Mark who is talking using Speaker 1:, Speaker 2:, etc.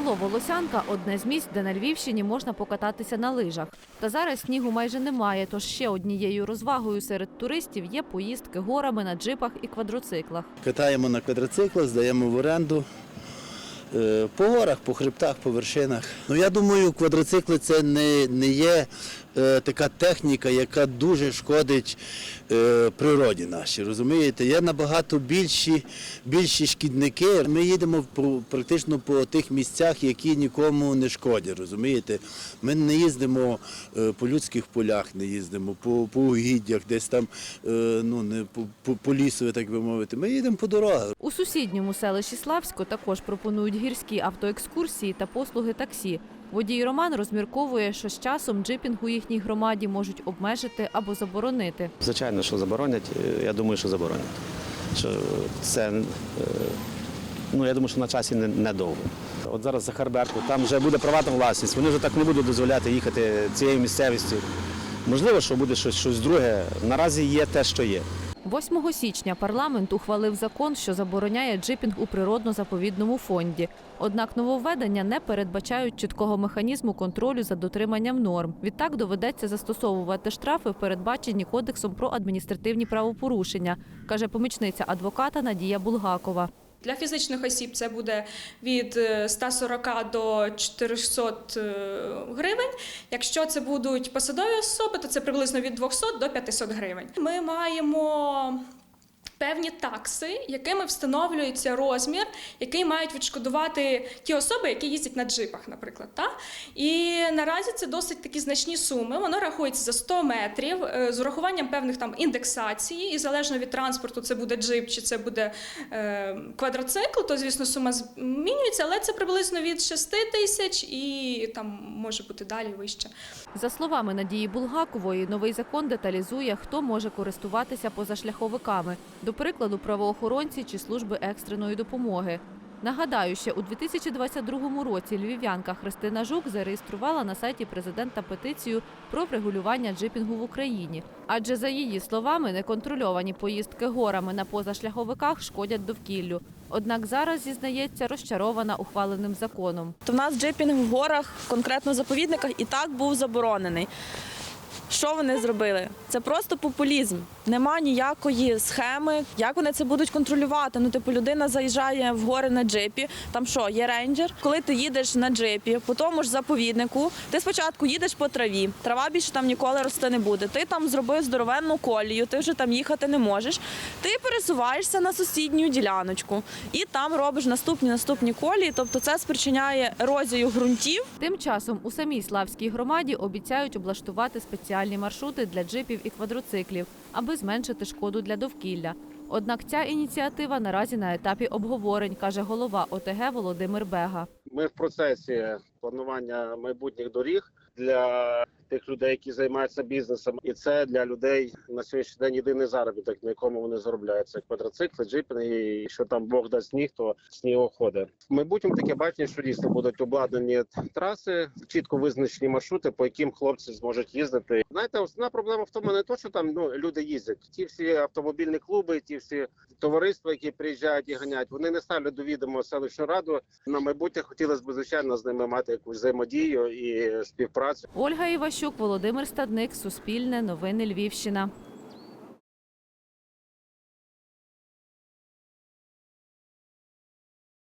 Speaker 1: Село Волосянка одне з місць, де на Львівщині можна покататися на лижах. Та зараз снігу майже немає, тож ще однією розвагою серед туристів є поїздки горами на джипах і квадроциклах.
Speaker 2: Катаємо на квадроциклах, здаємо в оренду е, по горах, по хребтах, по вершинах. Ну я думаю, квадроцикли це не, не є така техніка, яка дуже шкодить е, природі нашій. Розумієте? Є набагато більші, більші шкідники. Ми їдемо практично по тих місцях, які нікому не шкодять. Розумієте? Ми не їздимо е, по людських полях, не їздимо по, по угіддях, десь там е, ну, не по, по лісу, так би мовити. Ми їдемо по дорогах.
Speaker 1: У сусідньому селищі Славсько також пропонують гірські автоекскурсії та послуги таксі. Водій Роман розмірковує, що з часом джипінг у їхній громаді можуть обмежити або заборонити.
Speaker 3: Звичайно, що заборонять. Е, Я думаю, що заборонять. Що це, е, ну, я думаю, що на часі не- недовго. От зараз за Харберку, там вже буде приватна власність. Вони вже так не будуть дозволяти їхати цією місцевістю. Можливо, що буде щось, щось друге. Наразі є те, що є.
Speaker 1: 8 січня парламент ухвалив закон, що забороняє джипінг у природно-заповідному фонді. Однак нововведення не передбачають чіткого механізму контролю за дотриманням норм. Відтак доведеться застосовувати штрафи, передбачені кодексом про адміністративні правопорушення, каже помічниця адвоката Надія Булгакова.
Speaker 4: Для фізичних осіб це буде від е, 140 до 400 е, гривень. Якщо це будуть посадові особи, то це приблизно від 200 до 500 гривень. Ми маємо певні такси, якими встановлюється розмір, який мають відшкодувати ті особи, які їздять на джипах, наприклад. Та? І наразі це досить такі значні суми. Воно рахується за 100 метрів е, з урахуванням певних там індексацій, і залежно від транспорту, це буде джип чи це буде е, квадроцикл, то звісно сума змінюється, але це приблизно від 6 тисяч і там може бути далі вище.
Speaker 1: За словами Надії Булгакової, новий закон деталізує, хто може користуватися позашляховиками, до прикладу, правоохоронці чи служби екстреної допомоги. Нагадаю, ще у 2022 році львів'янка Христина Жук зареєструвала на сайті президента петицію про врегулювання джипінгу в Україні. Адже за її словами, неконтрольовані поїздки горами на позашляховиках шкодять довкіллю. Однак зараз зізнається розчарована ухваленим законом.
Speaker 5: То в нас джипінг в горах, конкретно в заповідниках, і так був заборонений. Що вони зробили? Це просто популізм. Нема ніякої схеми, як вони це будуть контролювати. Ну, типу, людина заїжджає в гори на джипі. Там що, є рейнджер? Коли ти їдеш на джипі, по тому ж заповіднику, ти спочатку їдеш по траві, трава більше там ніколи рости не буде. Ти там зробив здоровенну колію, ти вже там їхати не можеш. Ти пересуваєшся на сусідню діляночку і там робиш наступні наступні колії. Тобто це спричиняє ерозію ґрунтів.
Speaker 1: Тим часом у самій Славській громаді обіцяють облаштувати спеціальні маршрути для джипів і квадроциклів, аби зменшити шкоду для довкілля. Однак ця ініціатива наразі на етапі обговорень, каже голова ОТГ Володимир Бега.
Speaker 6: Ми в процесі планування майбутніх доріг для тих людей, які займаються бізнесом, і це для людей на сьогоднішній день єдиний заробіток, на якому вони заробляють. Це квадроцикли, джипінги, і що там Бог дасть сніг, то снігоходи. В майбутньому таке бачення, що дійсно будуть обладнані траси, чітко визначені маршрути, по яким хлопці зможуть їздити. Знаєте, основна проблема в тому не то, що там ну люди їздять. Ті всі автомобільні клуби, ті всі товариства, які приїжджають і ганять, вони не ставлять до відомо селищну раду. На майбутнє хотілося б звичайно з ними мати якусь взаємодію і співпрацю.
Speaker 1: Ольга Іващук, Володимир Стадник, Суспільне, Новини Львівщина.